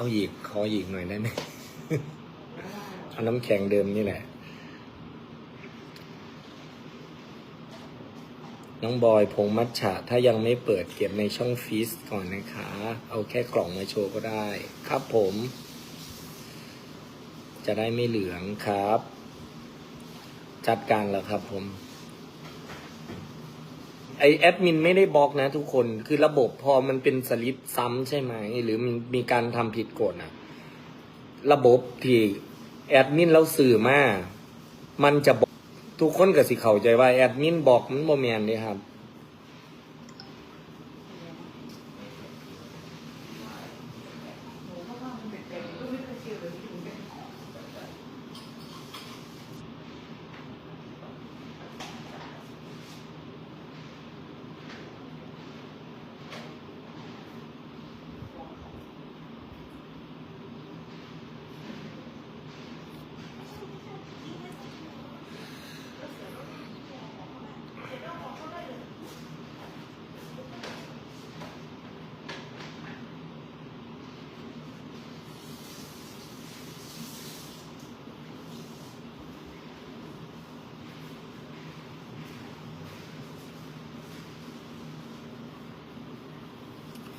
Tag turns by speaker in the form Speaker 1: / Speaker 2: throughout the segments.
Speaker 1: เอาอีกขออีกหน่อยได้ไหมเอาน้ำแข็งเดิมนี่แหละ น้องบอยผงมัทฉะถ้ายังไม่เปิดเก็บในช่องฟีสก่อนนะคะ เอาแค่กล่องมาโชว์ก็ได้ ครับผม จะได้ไม่เหลืองครับ จัดการแล้วครับผม ไอแอดมินไม่ได้บล็อกนะทุกคนคือระบบพอมันเป็นสลิปซ้ำใช่ไหม หรือมีมีการทำผิดกฎอะระบบที่แอดมินเราสื่อมา มันจะบอกทุกคนก็สิเข้าใจว่าแอดมินบอกมันโมเมนต์เลยครับ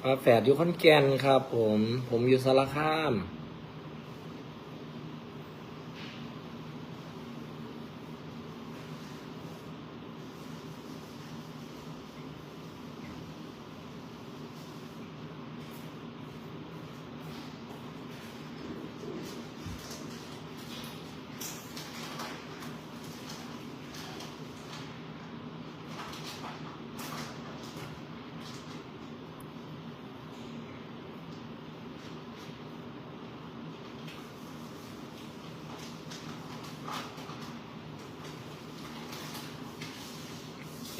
Speaker 1: ฝาแฝดอยู่ขอนแก่นครับ ผม ผมอยู่สารคาม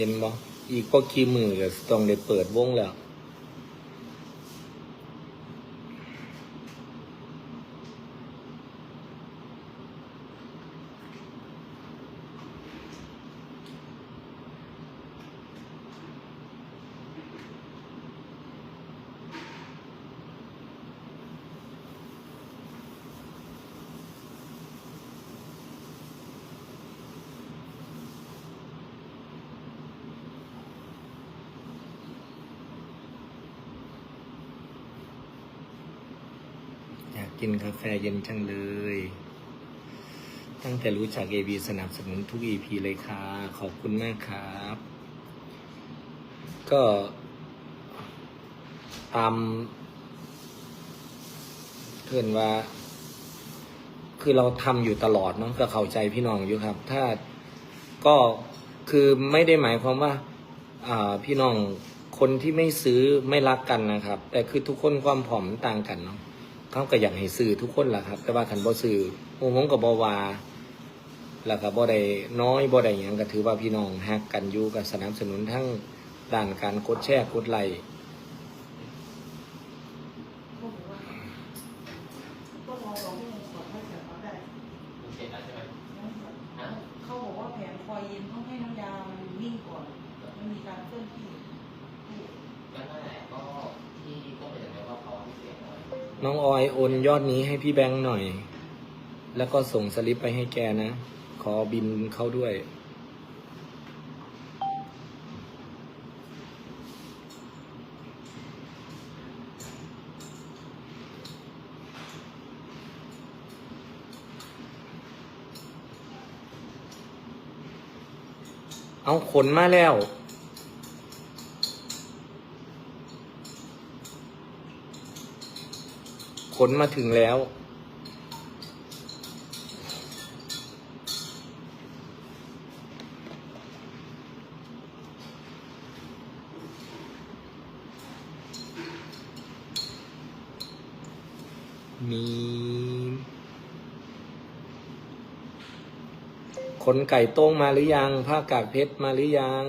Speaker 1: เห็นบ่อีกก็กี่มือก็ต้องได้เปิดวงแล้ว กินกาแฟเย็นจังเลย ตั้งแต่รู้จักเอบีสนับสนุนทุกอีพีเลยค่ะ ขอบคุณมากครับ ก็ตามเพื่อนว่า คือเราทำอยู่ตลอดเนาะก็เข้าใจพี่น้องอยู่ครับ ถ้าก็คือไม่ได้หมายความว่าพี่น้องคนที่ไม่ซื้อไม่รักกันนะครับ แต่คือทุกคนความผอมต่างกันเนาะ เขาก็อยากให้ซื้อทุกคนล่ะครับ แต่ว่าขันบ่ซื้อโอ้ผมกับบ่วาแล้วก็บ่ได้น้อยบ่ได้หยังก็ถือว่าพี่น้องฮักกันอยู่กับสนับสนุนทั้งด้านการกดแชร์กดไลค์
Speaker 2: เสร็จแล้วใช่ไหม
Speaker 3: เขาบอกว่าแผงคอยเย็นต้องให้น้ำยา มันนิ่งก่อน มันมีการเคลื่อนที่
Speaker 2: ก็นั่นแหละก็ที่ก็เป็นอย่างนี้ว่าเขาพิเศษห น้อ
Speaker 1: งออยโอนยอดนี้ให้พี่แบงค์หน่อย แล้วก็ส่งสลิปไปให้แกนะ ขอบินเข้าด้วย เอาขนมาแล้ว ขนมาถึงแล้ว มีขนไก่โต้งมาหรือยัง ผ้ากาดเพชรมาหรือยัง